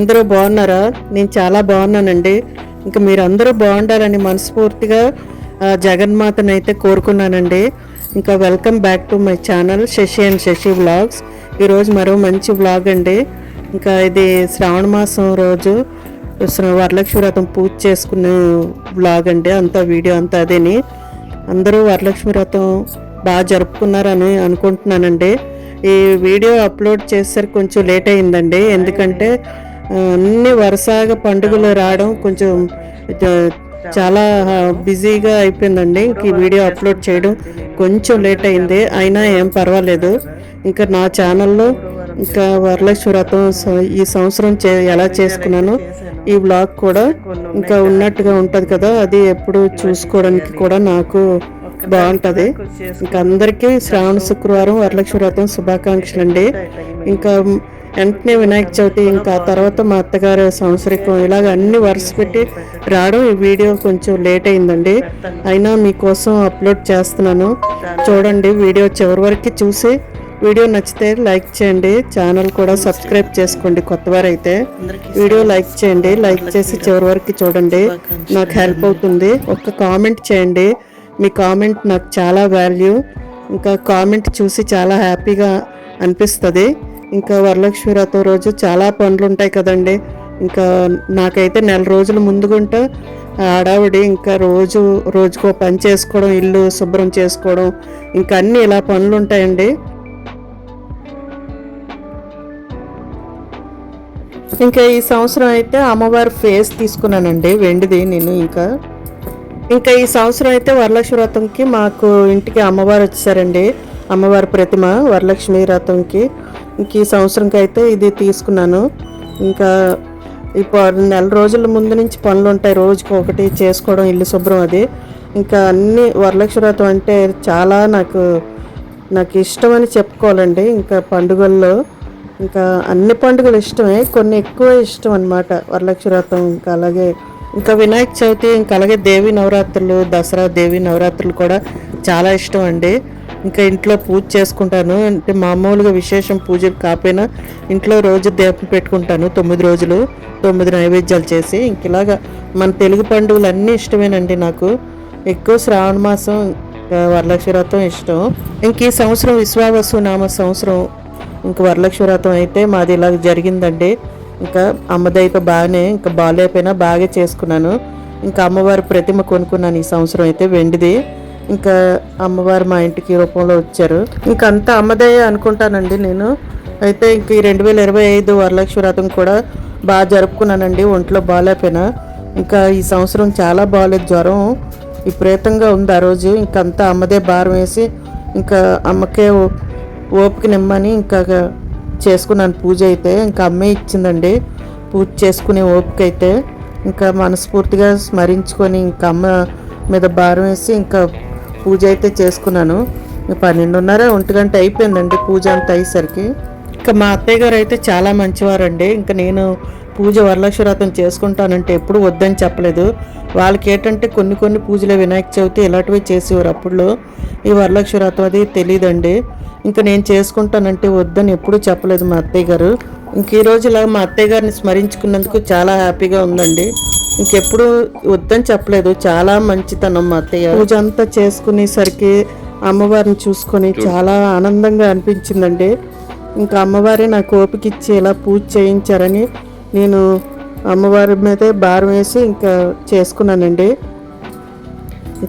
అందరూ బాగున్నారా? నేను చాలా బాగున్నానండి. ఇంకా మీరు అందరూ బాగుండాలని మనస్ఫూర్తిగా జగన్మాతను అయితే కోరుకున్నానండి. ఇంకా welcome back to my channel Shashi and Shashi vlogs. ఈరోజు మరో మంచి వ్లాగ్ అండి. ఇంకా ఇది శ్రావణ మాసం రోజు వరలక్ష్మి వ్రతం పూజ చేసుకునే వ్లాగ్ అండి. అంతా వీడియో అంతా అదేని. అందరూ వరలక్ష్మి వ్రతం బాగా జరుపుకున్నారని అనుకుంటున్నానండి. ఈ వీడియో అప్లోడ్ చేసేసరికి కొంచెం లేట్ అయిందండి. ఎందుకంటే అన్ని వరుసగా పండుగలు రావడం కొంచెం చాలా బిజీగా అయిపోయిందండి. ఇంక ఈ వీడియో అప్లోడ్ చేయడం కొంచెం లేట్ అయింది. అయినా ఏం పర్వాలేదు. ఇంకా నా ఛానల్లో ఇంకా వరలక్ష్మి వ్రతం ఈ సంవత్సరం చే ఎలా చేసుకున్నానో ఈ బ్లాగ్ కూడా ఇంకా ఉన్నట్టుగా ఉంటుంది కదా. అది ఎప్పుడు చూసుకోవడానికి కూడా నాకు బాగుంటుంది. ఇంకా అందరికీ శ్రావణ శుక్రవారం వరలక్ష్మి వ్రతం శుభాకాంక్షలు అండి ఇంకా వెంటనే వినాయక చవితి ఇంకా తర్వాత మా అత్తగారు సంవత్సరికం ఇలాగ అన్ని వరుస పెట్టి రావడం ఈ వీడియో కొంచెం లేట్ అయిందండి. అయినా మీకోసం అప్లోడ్ చేస్తున్నాను. చూడండి వీడియో చివరి వరకు చూసి వీడియో నచ్చితే లైక్ చేయండి. ఛానల్ కూడా సబ్స్క్రైబ్ చేసుకోండి కొత్త వారైతే. వీడియో లైక్ చేయండి. లైక్ చేసి చివరి వరకు చూడండి. నాకు హెల్ప్ అవుతుంది. ఒక్క కామెంట్ చేయండి. మీ కామెంట్ నాకు చాలా వాల్యూ. ఇంకా కామెంట్ చూసి చాలా హ్యాపీగా అనిపిస్తుంది. ఇంకా వరలక్ష్మి వ్రతం రోజు చాలా పనులు ఉంటాయి కదండి. ఇంకా నాకైతే నెల రోజుల ముందుగుంటే ఆడావిడి ఇంకా రోజు రోజుకో పని చేసుకోవడం ఇల్లు శుభ్రం చేసుకోవడం ఇంకా అన్నీ ఇలా పనులు ఉంటాయండి ఇంకా ఈ సంవత్సరం అయితే అమ్మవారి ఫేస్ తీసుకున్నానండి వెండిది నేను ఇంకా. ఇంకా ఈ సంవత్సరం అయితే వరలక్ష్మి వ్రతంకి మాకు ఇంటికి అమ్మవారు వచ్చేసారండి. అమ్మవారి ప్రతిమ వరలక్ష్మి వ్రతంకి ఇంక ఈ సంవత్సరంకి అయితే ఇది తీసుకున్నాను. ఇంకా ఇప్పుడు నెల రోజుల ముందు నుంచి పనులు ఉంటాయి. రోజుకి ఒకటి చేసుకోవడం ఇల్లు శుభ్రం అది. ఇంకా అన్ని వరలక్ష్మి వ్రతం అంటే చాలా నాకు నాకు ఇష్టమని చెప్పుకోవాలండి. ఇంకా పండుగల్లో ఇంకా అన్ని పండుగలు ఇష్టమే. కొన్ని ఎక్కువ ఇష్టం అన్నమాట వరలక్ష్మి వ్రతం ఇంకా అలాగే ఇంకా వినాయక చవితి ఇంకా అలాగే దేవి నవరాత్రులు దసరా దేవి నవరాత్రులు కూడా చాలా ఇష్టం అండి. ఇంకా ఇంట్లో పూజ చేసుకుంటాను. అంటే మామూలుగా విశేషం పూజ కాకపోయినా ఇంట్లో రోజు దీపం పెట్టుకుంటాను తొమ్మిది రోజులు తొమ్మిది నైవేద్యాలు చేసి. ఇంక ఇలాగా మన తెలుగు పండుగలు అన్నీ ఇష్టమేనండి నాకు. ఎక్కువ శ్రావణ మాసం వరలక్ష్మి వ్రతం ఇష్టం. ఇంక ఈ సంవత్సరం విశ్వావసు నామ సంవత్సరం ఇంక వరలక్ష్మి వ్రతం అయితే మాది ఇలా జరిగిందండి. ఇంకా అమ్మదైతే బాగానే ఇంకా బాగాలేకపోయినా బాగా చేసుకున్నాను. ఇంకా అమ్మవారి ప్రతిమ కొనుక్కున్నాను ఈ సంవత్సరం అయితే వెండిది. ఇంకా అమ్మవారు మా ఇంటికి రూపంలో వచ్చారు. ఇంకా అంతా అమ్మదయ్య అనుకుంటానండి నేను. అయితే ఇంక ఈ రెండు వేల ఇరవై ఐదు వరలక్ష్మి వ్రతం కూడా బాగా జరుపుకున్నానండి ఒంట్లో బాగాలేకపోయినా. ఇంకా ఈ సంవత్సరం చాలా బాగాలేదు జ్వరం. విపరీతంగా ఉంది ఆ రోజు. ఇంకంతా అమ్మదే భారం వేసి ఇంకా అమ్మకే ఓ- ఓపిక నిమ్మని ఇంకా చేసుకున్నాను పూజ అయితే. ఇంకా అమ్మే ఇచ్చిందండి పూజ చేసుకునే ఓపిక అయితే. ఇంకా మనస్ఫూర్తిగా స్మరించుకొని ఇంకా అమ్మ మీద భారం వేసి ఇంకా పూజ అయితే చేసుకున్నాను. పన్నెండున్నర ఒంటి గంట అయిపోయిందండి పూజ అంతా అయ్యేసరికి. ఇంకా మా అత్తయ్య గారు అయితే చాలా మంచివారండి. ఇంకా నేను పూజ వరలక్ష్మి వ్రతం చేసుకుంటానంటే ఎప్పుడు వద్దని చెప్పలేదు. వాళ్ళకి ఏంటంటే కొన్ని కొన్ని పూజలు వినాయక చవితి ఇలాంటివి చేసేవారు అప్పుడు ఈ వరలక్ష్మి వ్రతం అది తెలియదండి ఇంకా నేను చేసుకుంటానంటే వద్దని ఎప్పుడూ చెప్పలేదు మా అత్తయ్య గారు. ఇంక ఈరోజు ఇలా మా అత్తయ్య గారిని స్మరించుకున్నందుకు చాలా హ్యాపీగా ఉందండి. ఇంకెప్పుడు వద్దని చెప్పలేదు. చాలా మంచితనం మా అత్తయ్య పూజ అంతా చేసుకునేసరికి అమ్మవారిని చూసుకొని చాలా ఆనందంగా అనిపించిందండి. ఇంకా అమ్మవారే నాకు ఓపిక ఇచ్చి ఇలా పూజ చేయించారని నేను అమ్మవారి మీదే భారం వేసి ఇంకా చేసుకున్నానండి.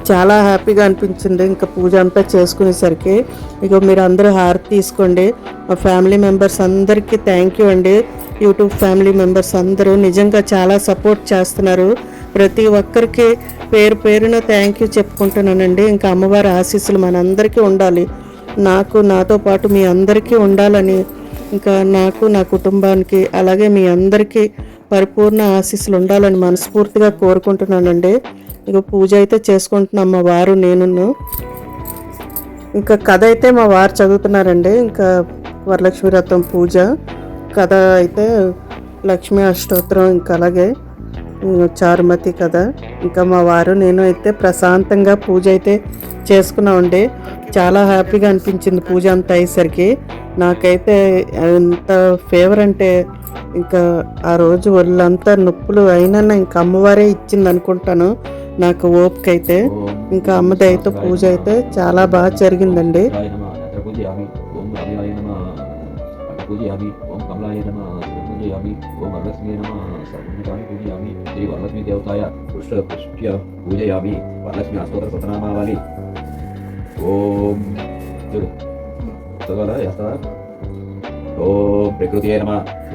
చాలా హ్యాపీగా అనిపించింది ఇంకా పూజ అంతా చేసుకునేసరికి. ఇక మీరు అందరూ హారతి తీసుకోండి. మా ఫ్యామిలీ మెంబర్స్ అందరికీ థ్యాంక్ యూ అండి. యూట్యూబ్ ఫ్యామిలీ మెంబర్స్ అందరూ నిజంగా చాలా సపోర్ట్ చేస్తున్నారు. ప్రతి ఒక్కరికి పేరు పేరున థ్యాంక్ యూ చెప్పుకుంటున్నానండి. ఇంకా అమ్మవారి ఆశీస్సులు మనందరికీ ఉండాలి. నాకు నాతో పాటు మీ అందరికీ ఉండాలని ఇంకా నాకు నా కుటుంబానికి అలాగే మీ అందరికీ పరిపూర్ణ ఆశీస్సులు ఉండాలని మనస్ఫూర్తిగా కోరుకుంటున్నానండి. ఇక పూజ అయితే చేసుకుంటున్నాం మా వారు నేను ఇంకా కథ అయితే మా వారు చదువుతున్నారండి. ఇంకా వరలక్ష్మి వ్రతం పూజ. కథ అయితే లక్ష్మీ అష్టోత్తరం ఇంకా అలాగే చారుమతి కథ ఇంకా మా వారు నేను అయితే ప్రశాంతంగా పూజ అయితే చేసుకున్నామండి చాలా హ్యాపీగా అనిపించింది పూజ అంతా అయ్యేసరికి నాకైతే ఎంత ఫేవర్ అంటే ఇంకా ఆ రోజు ఒళ్ళంతా నొప్పులు అయినా ఇంకా అమ్మవారే ఇచ్చింది అనుకుంటాను నాకు ఓపిక అయితే ఇంకా అమ్మది అయితే పూజ అయితే చాలా బాగా జరిగిందండి దేవతాయ నమ అత్ర పూజయామి ఓం కమలాయ నమః పూజయామి వరలక్ష్మీ నమః సర్వభూతాని పూజయామి. శ్రీ వరలక్ష్మీ దేవతాయ పుష్ట పుష్ట్య పూజయామి. వరలక్ష్మి అష్టోత్తర శతనామావళి ఓం చూడు చదవాలా చేస్తావా? ఓం ప్రకృతియే నమ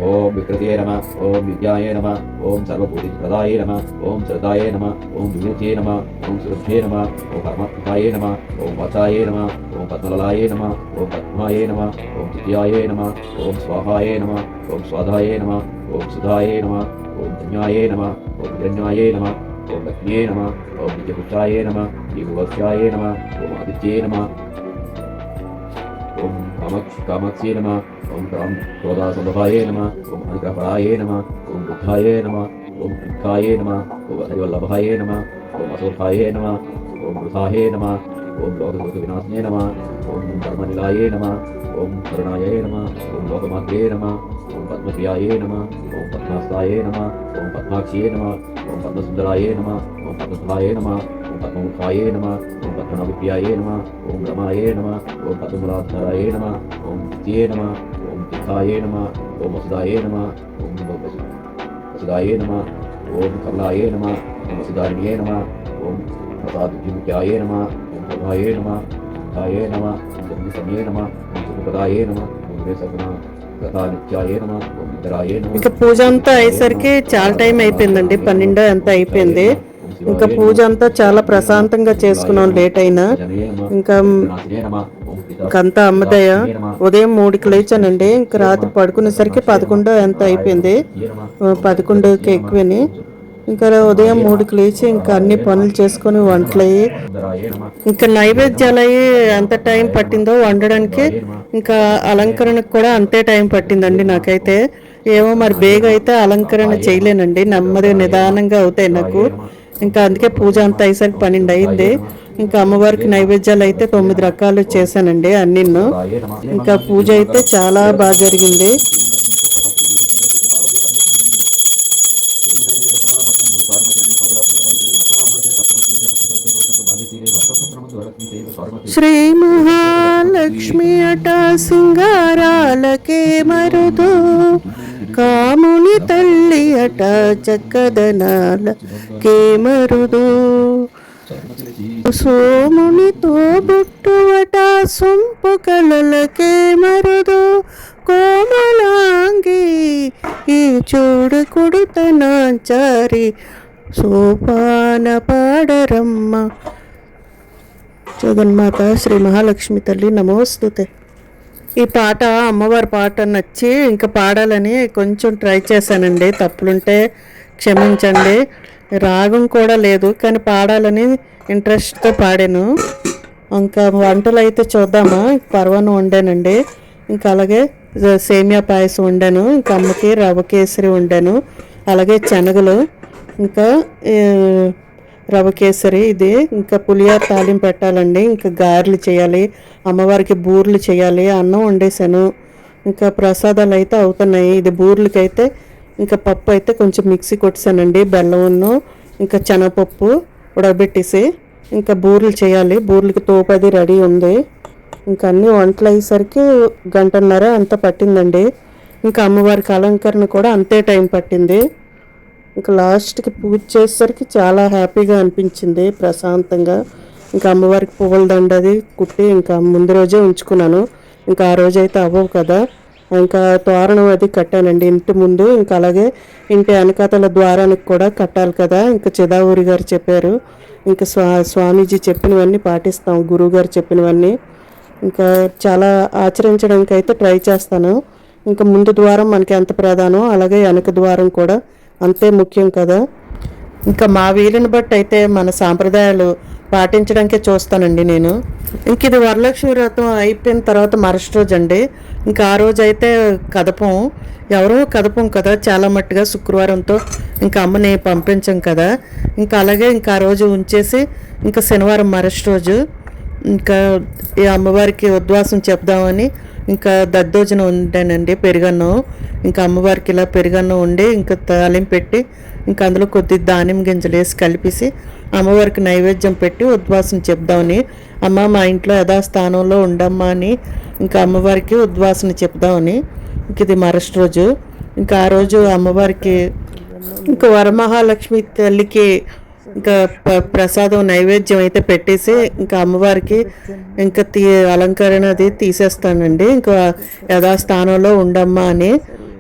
ఓం వికృతియే నమ ఓం విద్యాయే నమ ఓం సర్వభూతి ప్రదాయే నమ ఓం శ్రద్ధాయే నమ ఓం విమూర్తియే నమ ఓం సురభ్యే నమ ఓం పరమాత్మకాయే నమ ఓం వచాయే నమ ఓం పద్మలలాయే నమ ఓం పద్మాయే నమ ఓం ద్వితీయాయే నమ ఓం స్వాహాయే నమ ఓం స్వాధాయే నమ ఓం సుధాయే నమ ఓం ధన్యాయే నమ ఓం హిరణ్యాయే నమ ఓం లక్ష్మ్యే నమ ఓం నిత్యపుష్టాయే నమ దీపవస్యాయే నమ ఓం ఆదిత్యే నమ ఓం కామక్ష కామాక్షే నమ ఓం రాం క్రోధాసంభవాయే నమ ఓం అధికఫలాయే నమ ఓం బుద్ధాయే నమ ఓం దుఃఖాయే నమ ఓం హరివల్లభాయే నమ ఓం అసోఖాయే నమ ఓం వృథాయే నమ ఓం లోకదోష వినాశనే నమ ఓం ధర్మనిలాయే నమ ఓం కరుణాయే నమ ఓం లోకమాత్రే నమ ఓం పద్మప్రియాయే నమ ఓం పద్మాస్తాయే నమ ఓం పద్మాక్షియే నమ ఓం పద్మసుందరాయే నమ ఓం పద్మసులాయే నమ ఓం పద్మముఖాయే నమ ఓం పద్మనాభిప్రియాయే నమ ఓం రమాయే నమ ఓం పద్మములాధరాయే నమ ఓం ద్వితీయే నమ ఓం తిథాయే నమ ఓం వసుదాయే నమ ఓం వసుదాయే నమ ఓం కమలాయే నమ ఓం వసుదారిణ్యే నమ ఓం ప్రసాద్యుముఖ్యాయే నమ ఓం ప్రభాయే నమ ాయే నమ ఓం సమయే నమ ఓం వేసగుణ నమ ఓం నిద్రాయే నమ ఇంకా పూజ అంతా అయ్యేసరికి చాలా టైం అయిపోయిందండి పన్నెండో అంతా అయిపోయింది ఇంకా పూజ అంతా చాలా ప్రశాంతంగా చేసుకున్నాం లేట్ అయినా ఇంకా ఇంకంతా అమ్మదయ్య ఉదయం మూడుకి లేచానండి ఇంకా రాత్రి పడుకునేసరికి పదకొండు ఎంత అయిపోయింది పదకొండుకి ఎక్కువని ఇంకా ఉదయం మూడుకి లేచి ఇంకా అన్ని పనులు చేసుకొని వంటలయ్యి ఇంకా నైవేద్యాలు అయ్యి ఎంత టైం పట్టిందో వండడానికి ఇంకా అలంకరణకు కూడా అంతే టైం పట్టిందండి నాకైతే ఏమో మరి బేగ అయితే అలంకరణ చేయలేనండి నెమ్మదిగా నిదానంగా అవుతాయి నాకు ఇంకా అందుకే పూజ అంతా అయ్యేసరికి పన్నెండు అయింది. ఇంకా అమ్మవారికి నైవేద్యాలు అయితే తొమ్మిది రకాలు చేశానండి అన్నిన్ను. ఇంకా పూజ అయితే చాలా బాగా జరిగింది. శ్రీ మహాలక్ష్మి చక్కదనాల కే మరుదు సోమునితో బుట్టువట సొంపు కలలకే మరుదు కోమలాంగి ఈ చూడు కుడుతనాచారి సోపాన పాడరమ్మ జగన్మాత శ్రీ మహాలక్ష్మి తల్లి నమోస్తుతే ఈ పాట అమ్మవారి పాట నచ్చి ఇంకా పాడాలని కొంచెం ట్రై చేశానండి. తప్పులుంటే క్షమించండి. రాగం కూడా లేదు కానీ పాడాలని ఇంట్రెస్ట్తో పాడాను. ఇంకా వంటలు అయితే చూద్దామా? పర్వను వండానండి. ఇంకా అలాగే సేమియా పాయసం వండాను. ఇంకా అమ్మకి రవ్వ కేసరి వండాను. అలాగే శనగలు. ఇంకా రవ కేసరి ఇది. ఇంకా పులియార తాలింపు పెట్టాలండి. ఇంకా గారెలు చేయాలి అమ్మవారికి బూర్లు చేయాలి అన్నం వండేసాను ఇంకా ప్రసాదాలు అయితే అవుతున్నాయి. ఇది బూర్లకైతే ఇంకా పప్పు అయితే కొంచెం మిక్సీ కొట్టేసానండి బెల్లమును ఇంకా శనగపప్పు ఉడకబెట్టేసి ఇంకా బూర్లు చేయాలి. బూర్లకి తోపది రెడీ ఉంది. ఇంకా అన్ని వంటలు అయ్యేసరికి గంటన్నర అంత పట్టిందండి. ఇంకా అమ్మవారికి అలంకరణ కూడా అంతే టైం పట్టింది. ఇంకా లాస్ట్కి పూజ చేసేసరికి చాలా హ్యాపీగా అనిపించింది ప్రశాంతంగా. ఇంకా అమ్మవారికి పువ్వుల దండది కుట్టి ఇంకా ముందు రోజే ఉంచుకున్నాను. ఇంకా ఆ రోజు అయితే అవ్వవు కదా. ఇంకా తోరణం అది కట్టానండి ఇంటి ముందు. ఇంకా అలాగే ఇంటి వెనకాతల ద్వారానికి కూడా కట్టాలి కదా. ఇంకా చిదావూరి గారు చెప్పారు. ఇంకా స్వా స్వామీజీ చెప్పినవన్నీ పాటిస్తాం గురువు గారు చెప్పినవన్నీ. ఇంకా చాలా ఆచరించడానికి అయితే ట్రై చేస్తాను. ఇంకా ముందు ద్వారం మనకి ఎంత ప్రధానం అలాగే వెనక ద్వారం కూడా అంతే ముఖ్యం కదా. ఇంకా మా వీలుని బట్టి అయితే మన సాంప్రదాయాలు పాటించడానికే చూస్తానండి నేను. ఇంక ఇది వరలక్ష్మి వ్రతం అయిపోయిన తర్వాత మరుసటి రోజు అండి. ఇంకా ఆ రోజు అయితే కదపం. ఎవరో కదపం కదా చాలా మట్టుగా శుక్రవారంతో ఇంకా అమ్మని పంపించాం కదా. ఇంకా అలాగే ఇంకా ఆ రోజు ఉంచేసి ఇంకా శనివారం మరుసటి రోజు ఇంకా ఈ అమ్మవారికి ఉద్వాసం చెప్దామని ఇంకా దద్దోజనం ఉంటానండి పెరుగన్నం. ఇంకా అమ్మవారికి ఇలా పెరుగన్నం ఉండి ఇంకా తాలింపు పెట్టి ఇంకా అందులో కొద్ది ధాన్యం గింజలు వేసి కలిపేసి అమ్మవారికి నైవేద్యం పెట్టి ఉద్వాసన చెప్దామని అమ్మ మా ఇంట్లో యథాస్థానంలో ఉండమ్మా అని ఇంకా అమ్మవారికి ఉద్వాసన చెప్దామని ఇంక ఇది మరస్ట్ రోజు. ఇంకా ఆ రోజు అమ్మవారికి ఇంకా వరమహాలక్ష్మి తల్లికి ఇంకా ప్రసాదం నైవేద్యం అయితే పెట్టేసి ఇంకా అమ్మవారికి ఇంకా తీ అలంకరణ అది తీసేస్తానండి. ఇంకా యథాస్థానంలో ఉండమ్మా అని.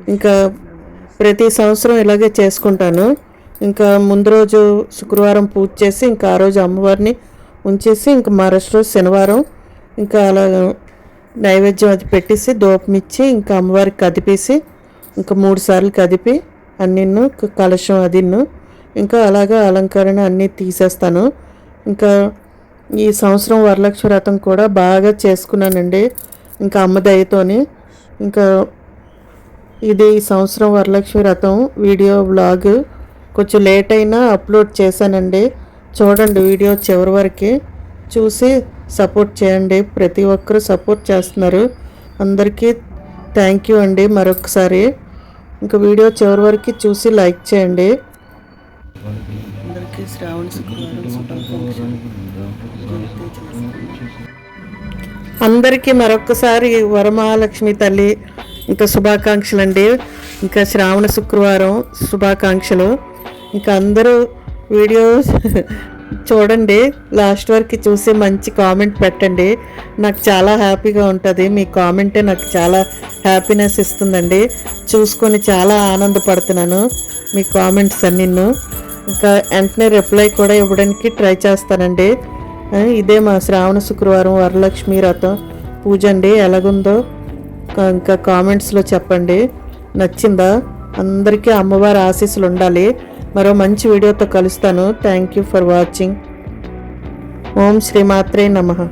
ఇంకా ప్రతి సంవత్సరం ఇలాగే చేసుకుంటాను. ఇంకా ముందు రోజు శుక్రవారం పూజ చేసి ఇంకా ఆ రోజు అమ్మవారిని ఉంచేసి ఇంకా మరొక రోజు శనివారం ఇంకా అలా నైవేద్యం అది పెట్టేసి దూపం ఇచ్చి ఇంకా అమ్మవారికి కదిపేసి ఇంకా మూడు సార్లు కదిపి అన్నిన్ను కలశం అదిన్ను ఇంకా అలాగా అలంకరణ అన్నీ తీసేస్తాను. ఇంకా ఈ సంవత్సరం వరలక్ష్మి వ్రతం కూడా బాగా చేసుకున్నానండి ఇంకా అమ్మ దయతోని. ఇంకా ఇది ఈ సంవత్సరం వరలక్ష్మి వ్రతం వీడియో బ్లాగ్ కొంచెం లేట్ అయినా అప్లోడ్ చేశానండి. చూడండి వీడియో చివరి వరకు. చూసి సపోర్ట్ చేయండి. ప్రతి ఒక్కరూ సపోర్ట్ చేస్తున్నారు. అందరికీ థ్యాంక్ యూ అండి మరొకసారి. ఇంకా వీడియో చివరి వరకు చూసి లైక్ చేయండి. అందరికీ శ్రావణ శుక్రవారం అందరికీ మరొకసారి వరమహాలక్ష్మి తల్లి ఇంకా శుభాకాంక్షలు అండి. ఇంకా శ్రావణ శుక్రవారం శుభాకాంక్షలు. ఇంకా అందరూ వీడియో చూడండి. లాస్ట్ వరకు చూసి మంచి కామెంట్ పెట్టండి. నాకు చాలా హ్యాపీగా ఉంటుంది. మీ కామెంటే నాకు చాలా హ్యాపీనెస్ ఇస్తుందండి. చూసుకొని చాలా ఆనందపడుతున్నాను మీ కామెంట్స్ అన్నిన్ను ఇంకా వెంటనే రిప్లై కూడా ఇవ్వడానికి ట్రై చేస్తానండి. ఇదే మా శ్రావణ శుక్రవారం వరలక్ష్మి వ్రతం. పూజ అండి. ఎలాగుందో? ఇంకా కామెంట్స్లో చెప్పండి. నచ్చిందా? అందరికీ అమ్మవారి ఆశీస్సులు ఉండాలి. మరో మంచి వీడియోతో కలుస్తాను. థ్యాంక్ యూ ఫర్ వాచింగ్ ఓం శ్రీమాత్రే నమః.